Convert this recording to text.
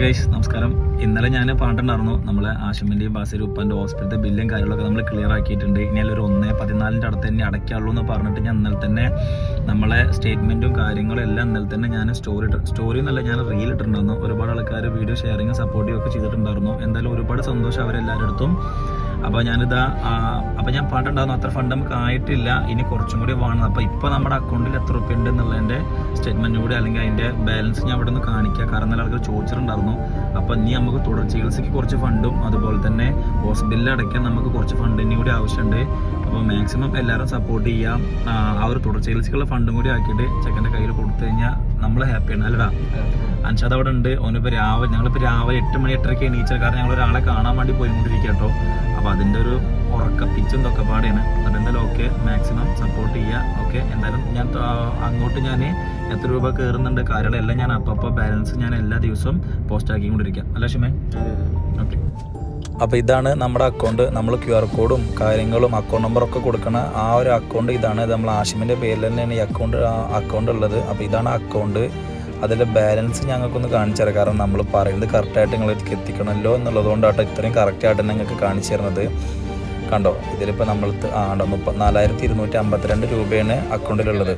Guys നമസ്കാരം. ഇന്നലെ ഞാൻ പറഞ്ഞിട്ടുണ്ടായിരുന്നു നമ്മളെ ആശുമിന്റെയും ബാസിലും ഉപ്പാന്റെ ഹോസ്പിറ്റലിലെ ബില്ലും കാര്യങ്ങളൊക്കെ നമ്മൾ ക്ലിയർ ആക്കിയിട്ടുണ്ട്. ഇനി ഒരു ഒന്ന് പതിനാലിന്റെ അടുത്ത് തന്നെ അടയ്ക്കാവുള്ളൂ എന്ന് പറഞ്ഞിട്ട് ഞാൻ ഇന്നലെ തന്നെ നമ്മളെ സ്റ്റേറ്റ്മെന്റും കാര്യങ്ങളും എല്ലാം ഇന്നലെ തന്നെ ഞാൻ സ്റ്റോറി സ്റ്റോറി എന്നല്ല ഞാൻ റീൽ ഇട്ടിട്ടുണ്ടായിരുന്നു. ഒരുപാട് ആൾക്കാർ വീഡിയോ ഷെയറിങ്ങും സപ്പോർട്ടും ഒക്കെ ചെയ്തിട്ടുണ്ടായിരുന്നു. എന്തായാലും ഒരുപാട് സന്തോഷം അവരെല്ലാവരുടെ അടുത്തും. അപ്പോൾ ഞാനിതാ അപ്പോൾ ഞാൻ പറഞ്ഞിട്ടുണ്ടായിരുന്നു അത്ര ഫണ്ട് നമുക്ക് ആയിട്ടില്ല. ഇനി കുറച്ചും കൂടി വേണം അപ്പോൾ ഇപ്പോൾ നമ്മുടെ അക്കൗണ്ടിൽ എത്ര റുപ്യ ഉണ്ട് എന്നുള്ളതിന്റെ സ്റ്റേറ്റ്മെന്റ് കൂടി അല്ലെങ്കിൽ അതിന്റെ ബാലൻസ് ഞാൻ അവിടെ നിന്ന് കാണിക്കുക കാരണം നല്ല ആൾക്കാർ ചോദിച്ചിട്ടുണ്ടായിരുന്നു. അപ്പോൾ ഇനി നമുക്ക് തുടർ ചികിത്സയ്ക്ക് കുറച്ച് ഫണ്ടും അതുപോലെ തന്നെ ഹോസ്പിറ്റലിൽ അടയ്ക്കാൻ നമുക്ക് കുറച്ച് ഫണ്ടിന് കൂടി ആവശ്യമുണ്ട്. അപ്പോൾ മാക്സിമം എല്ലാവരും സപ്പോർട്ട് ചെയ്യാം. ആ ഒരു തുടർ ചികിത്സയ്ക്കുള്ള ഫണ്ടും കൂടി ആക്കിയിട്ട് ചെക്കന്റെ കയ്യിൽ കൊടുത്തു കഴിഞ്ഞാൽ നമ്മൾ ഹാപ്പിയാണ് അല്ലടാ? അൻഷാദ് അവിടെ ഉണ്ട് ഓനിപ്പോൾ രാവിലെ ഞങ്ങളിപ്പോൾ രാവിലെ എട്ട് മണി എട്ടരയ്ക്ക് എണീച്ചത് കാരണം ഞങ്ങൾ ഒരാളെ കാണാൻ വേണ്ടി പോയിക്കൊണ്ടിരിക്കുക കേട്ടോ അപ്പോൾ അതിന്റെ ഒരു ഉറക്ക പിച്ചും തൊക്കെ പാടെയാണ്. അപ്പോൾ എന്തായാലും ഓക്കെ മാക്സിമം സപ്പോർട്ട് ചെയ്യുക ഓക്കെ എന്തായാലും ഞാൻ അങ്ങോട്ട് ഞാൻ എത്ര രൂപ കയറുന്നുണ്ട് കാര്യങ്ങളെല്ലാം ഞാൻ അപ്പോൾ ബാലൻസ് ഞാൻ എല്ലാ ദിവസവും പോസ്റ്റ് ആക്കിക്കൊണ്ടിരിക്കാം. അല്ല ഷിമേ? അപ്പോൾ ഇതാണ് നമ്മുടെ അക്കൗണ്ട് നമ്മൾ ക്യു ആർ കോഡും കാര്യങ്ങളും അക്കൗണ്ട് നമ്പറൊക്കെ കൊടുക്കണ ആ ഒരു അക്കൗണ്ട് ഇതാണ്. ഇത് നമ്മൾ ആഷിമിന്റെ പേരിൽ തന്നെയാണ് ഈ അക്കൗണ്ട് അക്കൗണ്ട് ഉള്ളത്. അപ്പോൾ ഇതാണ് അക്കൗണ്ട് അതിലെ ബാലൻസ് ഞങ്ങൾക്കൊന്ന് കാണിച്ചു തരാം. കാരണം നമ്മൾ പറയുന്നത് കറക്റ്റായിട്ട് നിങ്ങളിലേക്ക് എത്തിക്കണമല്ലോ എന്നുള്ളതുകൊണ്ടാട്ടോ ഇത്രയും കറക്റ്റായിട്ട് ഞങ്ങൾക്ക് കാണിച്ചു തരുന്നത്. കണ്ടോ? ഇതിലിപ്പോൾ നമ്മൾ ആണ്ടോ മുപ്പത്തിനാലായിരത്തി ഇരുന്നൂറ്റി അമ്പത്തിരണ്ട് രൂപയാണ് അക്കൗണ്ടിലുള്ളത്